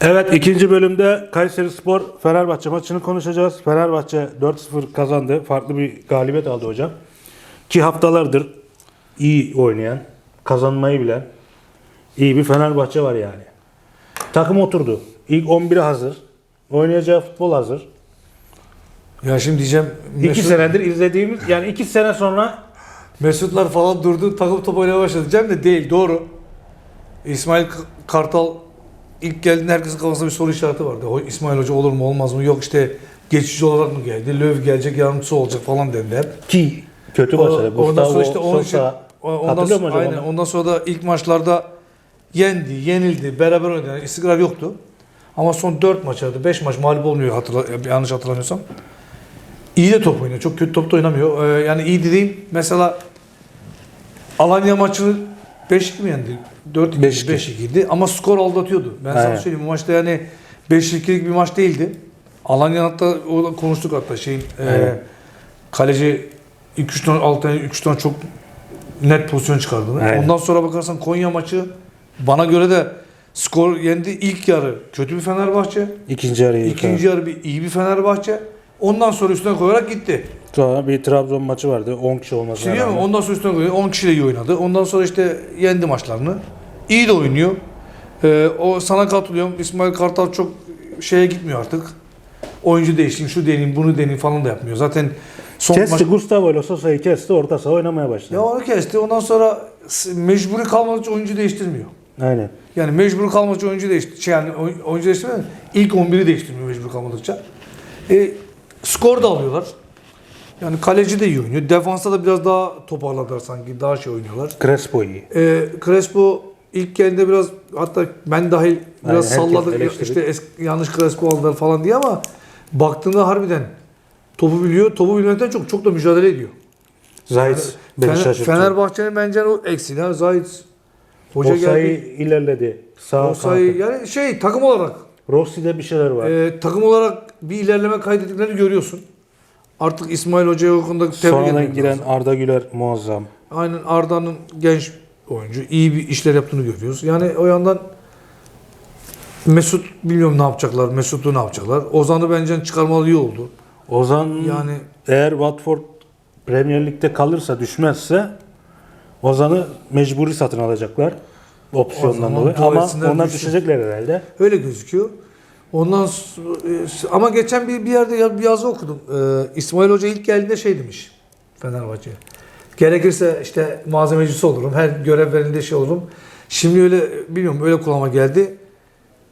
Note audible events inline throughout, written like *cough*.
Evet ikinci bölümde Kayseri Spor Fenerbahçe maçını konuşacağız. Fenerbahçe 4-0 kazandı. Farklı bir galibiyet aldı hocam. Ki haftalardır iyi oynayan, kazanmayı bilen iyi bir Fenerbahçe var yani. Takım oturdu. İlk 11'i hazır. Oynayacağı futbol hazır. Ya şimdi diyeceğim İki Mesut, senedir izlediğimiz yani iki sene sonra Mesutlar falan durdu takım top oynamaya başladı diyeceğim de değil doğru. İsmail Kartal ilk geldiğinde herkesin kafasında bir soru işareti vardı. O İsmail Hoca olur mu olmaz mı? Yok işte geçici olarak mı geldi? Löw gelecek yardımcısı olacak falan dediler. ki kötü başladı. ondan sonra işte onun için ondan, sonra, aynen, onu? ondan sonra da ilk maçlarda yendi, yenildi, beraber oynadı. Yani istikrar yoktu. Ama son 4 maç aradı. 5 maç mağlup olmuyor hatırla, yanlış hatırlamıyorsam. İyi de top oynuyor. Çok kötü top da oynamıyor. Ee, yani iyi dediğim mesela Alanya maçını 5-2 mi yendi? 4-2 5-2. 5-2 idi ama skor aldatıyordu. Ben sana Aynen. söyleyeyim bu maçta yani 5-2'lik bir maç değildi. Alanya hatta o konuştuk hatta şeyin e, Aynen. kaleci 2-3 tane 6 tane 3 tane çok net pozisyon çıkardı. Aynen. Ondan sonra bakarsan Konya maçı bana göre de skor yendi. İlk yarı kötü bir Fenerbahçe. İkinci yarı iyi. ikinci yarı bir iyi bir Fenerbahçe. Ondan sonra üstüne koyarak gitti. Bir Trabzon maçı vardı. 10 kişi olmasına Şimdi rağmen. Ondan sonra üstüne koyuyor. 10 kişi de iyi oynadı. Ondan sonra işte yendi maçlarını. İyi de oynuyor. Ee, o sana katılıyorum. İsmail Kartal çok şeye gitmiyor artık. Oyuncu değişeyim, şu deneyim, bunu deneyim falan da yapmıyor. Zaten son Kesti maç... Gustavo ile Sosa'yı kesti orta saha oynamaya başladı. Ya onu kesti. Ondan sonra mecburi kalmadıkça oyuncu değiştirmiyor. Aynen. Yani mecbur kalmadıkça oyuncu değiştir. Şey yani oy- oyuncu değiştirmiyor. İlk 11'i değiştirmiyor mecbur kalmadıkça. E, skor da alıyorlar. Yani kaleci de iyi oynuyor. Defansta da biraz daha toparladılar sanki. Daha şey oynuyorlar. Crespo iyi. E, Crespo ilk geldiğinde biraz hatta ben dahil biraz herkes salladık. İşte eski, yanlış Crespo aldılar falan diye ama baktığında harbiden topu biliyor. Topu bilmekten çok çok da mücadele ediyor. Zayt beni Fener- şaşırttı. Fenerbahçe'nin bence o eksiği. Ha, Zayt Hoca Osayi geldi. ilerledi. Sağ O sayı kanatı. yani şey takım olarak Rossi'de bir şeyler var. e, takım olarak bir ilerleme kaydettiklerini görüyorsun. Artık İsmail Hoca'ya konuda tebrik Sonradan giren lazım. Arda Güler muazzam. Aynen Arda'nın genç oyuncu. iyi bir işler yaptığını görüyoruz. Yani o yandan Mesut bilmiyorum ne yapacaklar. Mesut'u ne yapacaklar. Ozan'ı bence çıkarmalı iyi oldu. Ozan Yani eğer Watford Premier Lig'de kalırsa düşmezse Ozan'ı mecburi satın alacaklar. Opsiyondan dolayı. Ama onlar düşecekler herhalde. öyle gözüküyor. Ondan e, ama geçen bir, bir yerde bir yazı okudum. Ee, İsmail Hoca ilk geldiğinde şey demiş Fenerbahçe'ye. Gerekirse işte malzemecisi olurum. Her görev verildiğinde şey olurum. Şimdi öyle bilmiyorum öyle kulağıma geldi.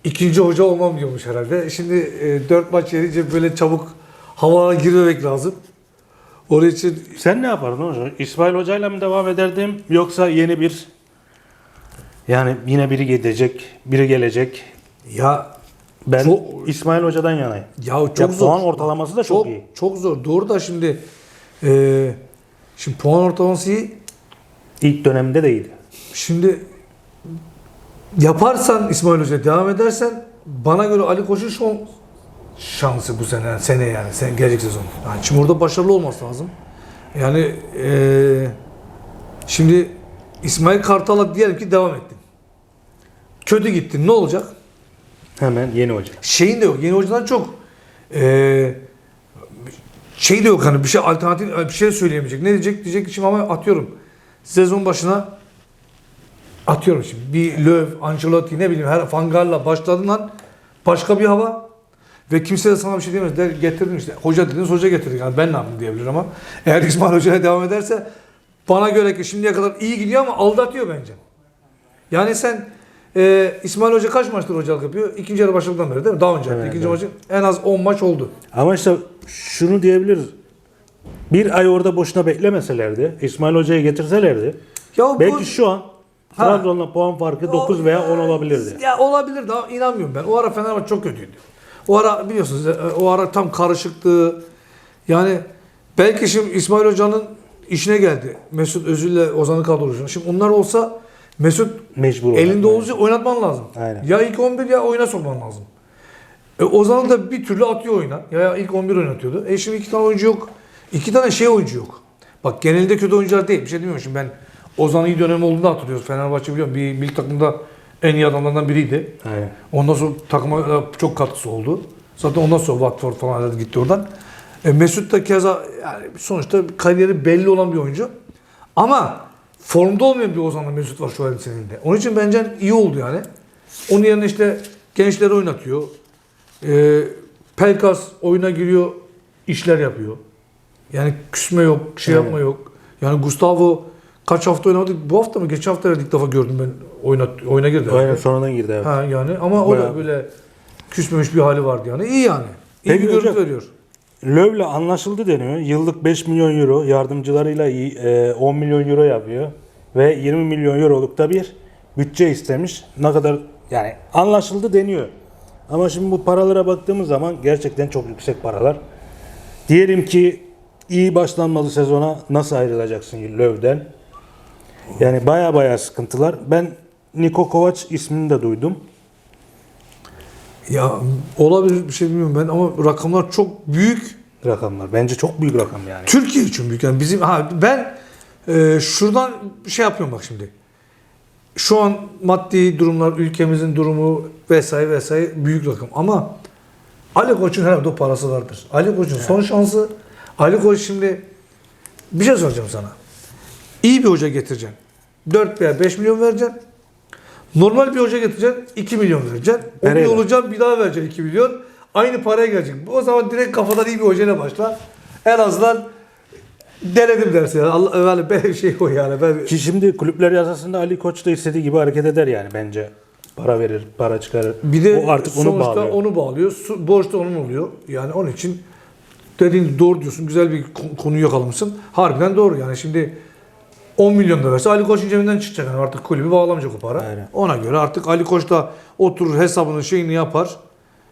İkinci hoca olmam diyormuş herhalde. Şimdi e, dört maç yerince böyle çabuk havalara girmemek lazım. Onun için Sen ne yapardın hocam? İsmail Hoca'yla mı devam ederdim yoksa yeni bir yani yine biri gelecek, biri gelecek. ya Ben Çok- İsmail Hoca'dan yanayım. ya çok Ya zor. puan ortalaması da çok, çok iyi. Çok zor. Doğru da şimdi e, şimdi puan ortalaması iyi. İlk dönemde de iyiydi. Şimdi yaparsan İsmail Hoca devam edersen bana göre Ali Koç'un son şansı bu sene sene yani sen gelecek sezon. Yani şimdi orada başarılı olması lazım. Yani eee, şimdi İsmail Kartal'a diyelim ki devam ettin. Kötü gittin. Ne olacak? Hemen yeni hoca. Şeyin de yok. Yeni hocadan çok eee şey de yok hani bir şey alternatif bir şey söyleyemeyecek. Ne diyecek? Diyecek şimdi ama atıyorum. Sezon başına atıyorum şimdi bir Löw, Ancelotti ne bileyim her Fangal'la başladın başka bir hava ve kimse de sana bir şey diyemez. Der, getirdin işte. Hoca dediniz hoca getirdik. Yani ben ne yaptım diyebilir ama eğer *laughs* İsmail Hoca'ya devam ederse bana göre ki şimdiye kadar iyi gidiyor ama aldatıyor bence. Yani sen e, İsmail Hoca kaç maçtır hocalık yapıyor? İkinci yarı başladıktan beri değil mi? Daha önce. Evet, İkinci evet. maçı en az 10 maç oldu. Ama işte şunu diyebiliriz. Bir ay orada boşuna beklemeselerdi, İsmail Hoca'yı getirselerdi, Ya bu- belki şu an. Trabzon'la puan farkı 9 veya 10 olabilirdi. Ya olabilir daha inanmıyorum ben. O ara Fenerbahçe çok kötüydü. O ara biliyorsunuz e, o ara tam karışıktı. Yani belki şimdi İsmail Hoca'nın işine geldi. Mesut Özil'le Ozan'ın kadrosuna. Şimdi onlar olsa Mesut Mecbur elinde olacak oynatman lazım. Aynen. Ya ilk 11 ya oyuna sokman lazım. E, Ozan'ı da bir türlü atıyor oyuna. Ya ilk 11 oynatıyordu. E şimdi iki tane oyuncu yok. İki tane şey oyuncu yok. Bak genelde kötü oyuncular değil. Bir şey demiyorum şimdi ben Ozan'ın iyi dönemi olduğunu hatırlıyoruz. Fenerbahçe biliyorum bir milli takımda en iyi adamlardan biriydi. Aynen. Ondan sonra takıma çok katkısı oldu. Zaten ondan sonra Watford falan gitti oradan. E, Mesut da keza yani sonuçta kariyeri belli olan bir oyuncu. Ama formda olmayan bir Ozan'la Mesut var şu an senin elinde. Onun için bence iyi oldu yani. Onun yerine işte gençleri oynatıyor. E, Pelkas oyuna giriyor, işler yapıyor. Yani küsme yok, şey Evet. yapma yok. Yani Gustavo kaç hafta oynamadı? Bu hafta mı? Geçen hafta ilk defa gördüm ben oynat, oyuna girdi. Aynen sonradan girdi evet. Ha yani ama o Bayağı. da böyle küsmemiş bir hali vardı yani. İyi yani. İyi Peki bir görüntü hocam. veriyor. Löv'le anlaşıldı deniyor. Yıllık 5 milyon euro yardımcılarıyla iyi, e, 10 milyon euro yapıyor. Ve 20 milyon euroluk da bir bütçe istemiş. Ne kadar yani anlaşıldı deniyor. Ama şimdi bu paralara baktığımız zaman gerçekten çok yüksek paralar. Diyelim ki iyi başlanmalı sezona nasıl ayrılacaksın Löv'den? Yani baya baya sıkıntılar. Ben Niko Kovac ismini de duydum. Ya olabilir bir şey bilmiyorum ben ama rakamlar çok büyük. Rakamlar. Bence çok büyük rakam yani. Türkiye için büyük. Yani bizim ha ben e, şuradan şey yapıyorum bak şimdi. Şu an maddi durumlar, ülkemizin durumu vesaire vesaire büyük rakam ama Ali Koç'un herhalde o parası vardır. Ali Koç'un son şansı Ali Koç şimdi bir şey soracağım sana. İyi bir hoca getireceksin. 4 veya 5 milyon vereceksin. Normal bir hoca getireceksin. 2 milyon vereceksin. O bir Pereira. olacak bir daha vereceksin 2 milyon. Aynı paraya gelecek. O zaman direkt kafadan iyi bir hocayla başla. En azından denedim dersin. Yani. Allah, yani ben şey o yani. Ben, Ki şimdi kulüpler yasasında Ali Koç da istediği gibi hareket eder yani bence. Para verir, para çıkarır. bir de o artık onu bağlıyor. onu bağlıyor. Su- Borç da onun oluyor. Yani onun için dediğin doğru diyorsun. Güzel bir ko- konuyu yakalamışsın. Harbiden doğru. Yani şimdi 10 milyon da verse Ali Koç'un cebinden çıkacak. Yani artık kulübü bağlamayacak o para. Aynen. Ona göre artık Ali Koç da oturur hesabını şeyini yapar.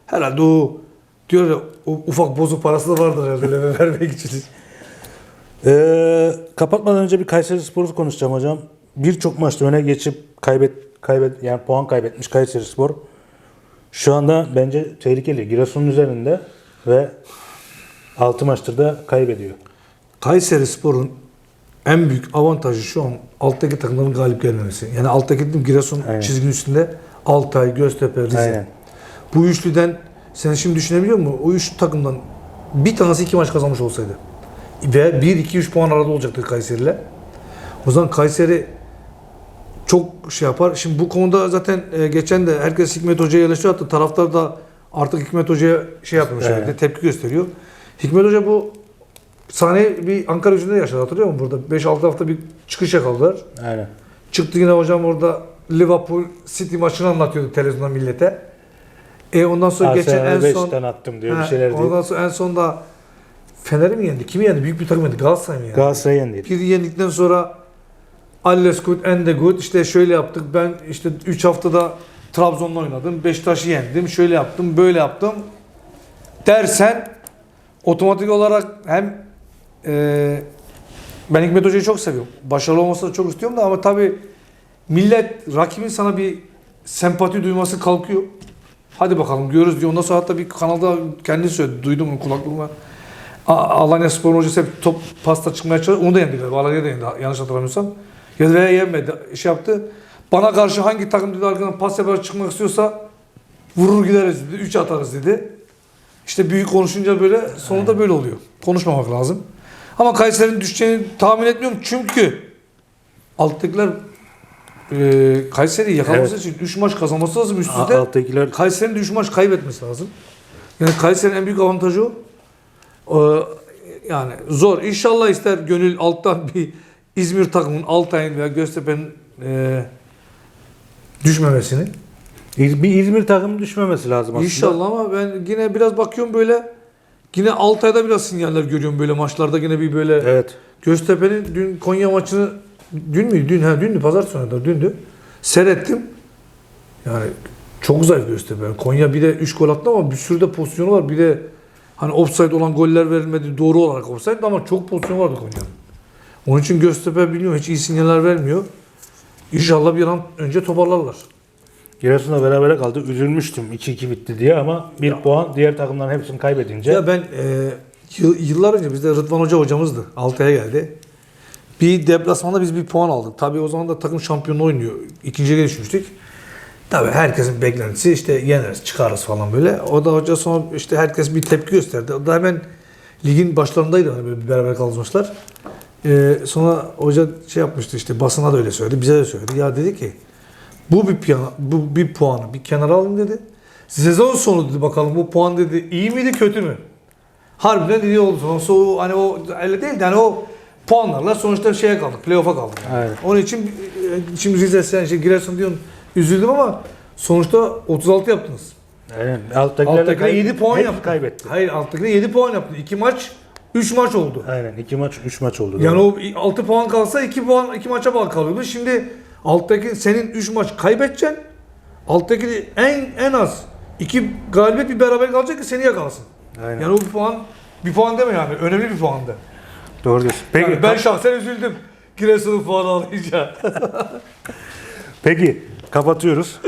Herhalde o diyor ya o ufak bozuk parası da vardır herhalde *laughs* vermek için. Ee, kapatmadan önce bir Kayseri Spor'u konuşacağım hocam. Birçok maçta öne geçip kaybet kaybet yani puan kaybetmiş Kayseri Spor. Şu anda bence tehlikeli. Giresun'un üzerinde ve 6 maçtır da kaybediyor. Kayseri Spor'un en büyük avantajı şu an alttaki takımların galip gelmemesi. Yani alttaki dedim Giresun Aynen. çizginin üstünde Altay, Göztepe, Rize. Aynen. Bu üçlüden sen şimdi düşünebiliyor musun? O üç takımdan bir tanesi iki maç kazanmış olsaydı ve 1 2 3 puan arada olacaktı Kayseri'yle. O zaman Kayseri çok şey yapar. Şimdi bu konuda zaten e, geçen de herkes Hikmet Hoca'ya eleştiri attı. Taraftar da artık Hikmet Hoca'ya şey yapmış Evet. tepki gösteriyor. Hikmet Hoca bu sahneyi bir Ankara gücünde yaşadı hatırlıyor musun? Burada 5-6 hafta bir çıkış yakaladılar. Aynen. Çıktı yine hocam orada Liverpool City maçını anlatıyordu televizyonda millete. E ondan sonra geçen en son 5'ten attım diyor bir Ha, şeyler diyor. ondan sonra en son da Fener'i mi yendi? Kimi yendi? Büyük bir takım yendi. Galatasaray mı yendi? Galatasaray'ı yendi. Bir yendikten sonra alles good and the good. İşte şöyle yaptık. Ben işte 3 haftada Trabzon'la oynadım. Beşiktaş'ı yendim. Şöyle yaptım, böyle yaptım. Dersen otomatik olarak hem e, ben Hikmet Hoca'yı çok seviyorum. Başarılı olmasını çok istiyorum da ama tabii millet rakibin sana bir sempati duyması kalkıyor. Hadi bakalım görürüz diyor. Ondan sonra hatta bir kanalda kendisi söyledi. Duydum onu kulaklığıma. Alanya Spor hocası hep top pasta çıkmaya çalıştı. Onu da yendi galiba. Alanya da yendi yanlış hatırlamıyorsam. Ya da veya yenmedi. Şey yaptı. Bana karşı hangi takım dedi arkadan pas yaparak çıkmak istiyorsa vurur gideriz dedi. 3 atarız dedi. İşte büyük konuşunca böyle sonunda böyle oluyor. Konuşmamak lazım. Ama Kayseri'nin düşeceğini tahmin etmiyorum çünkü alttakiler e, Kayseri'yi yakalaması için 3 maç kazanması lazım üst üste. Alttakiler Kayseri'nin de 3 maç kaybetmesi lazım. Yani Kayseri'nin en büyük avantajı o. Ee, yani zor. İnşallah ister gönül alttan *laughs* bir İzmir takımının Altay'ın veya Göztepe'nin e, düşmemesini. Bir İzmir takımı düşmemesi lazım aslında. İnşallah ama ben yine biraz bakıyorum böyle yine Altay'da biraz sinyaller görüyorum böyle maçlarda yine bir böyle Evet. Göztepe'nin dün Konya maçını dün mü? Dün ha dündü pazartesi oynadılar dündü. Seyrettim. Yani çok zayıf Göztepe. Yani Konya bir de 3 gol attı ama bir sürü de pozisyonu var. Bir de hani offside olan goller verilmedi doğru olarak offside ama çok pozisyon vardı Konya'nın. Onun için Göztepe bilmiyorum hiç iyi sinyaller vermiyor. İnşallah bir an önce toparlarlar. Giresun'la beraber kaldı. Üzülmüştüm 2-2 bitti diye ama bir puan diğer takımların hepsini kaybedince. Ya ben e, yıl- yıllar önce bizde Rıdvan Hoca hocamızdı. Altay'a geldi. Bir deplasmanda biz bir puan aldık. Tabii o zaman da takım şampiyonu oynuyor. İkinciye düşmüştük. Tabii herkesin beklentisi işte yeneriz, çıkarız falan böyle. O da hoca sonra işte herkes bir tepki gösterdi. O da hemen ligin başlarındaydı hani böyle beraber kalmışlar. Ee, sonra hoca şey yapmıştı işte basına da öyle söyledi, bize de söyledi. Ya dedi ki bu bir piyano, bu bir puanı bir kenara alın dedi. Sezon sonu dedi bakalım bu puan dedi iyi miydi kötü mü? Harbiden iyi oldu. Sonuçta o hani o öyle değil de hani o puanlarla sonuçta şeye kaldık. Playoff'a kaldık. Yani. Aynen. Onun için e, şimdi Rize sen şey Giresun diyorsun üzüldüm ama sonuçta 36 yaptınız. Aynen. Alttakiler Alttakiler kay- 7 puan yaptı. kaybetti. Hayır alttakiler 7 puan yaptı. 2 maç 3 maç oldu. Aynen. 2 maç, 3 maç oldu. Yani doğru. o 6 puan kalsa 2 puan 2 maça bağlı kalıyordu. Şimdi alttaki senin 3 maç kaybedeceksin. Alttaki en en az 2 galibiyet bir beraber kalacak ki seni yakalasın. Aynen. Yani o bir puan bir puan deme yani önemli bir puandı. Doğru diyorsun. Peki, Yani ben şahsen üzüldüm. Giresun'un puanı alınca. peki kapatıyoruz.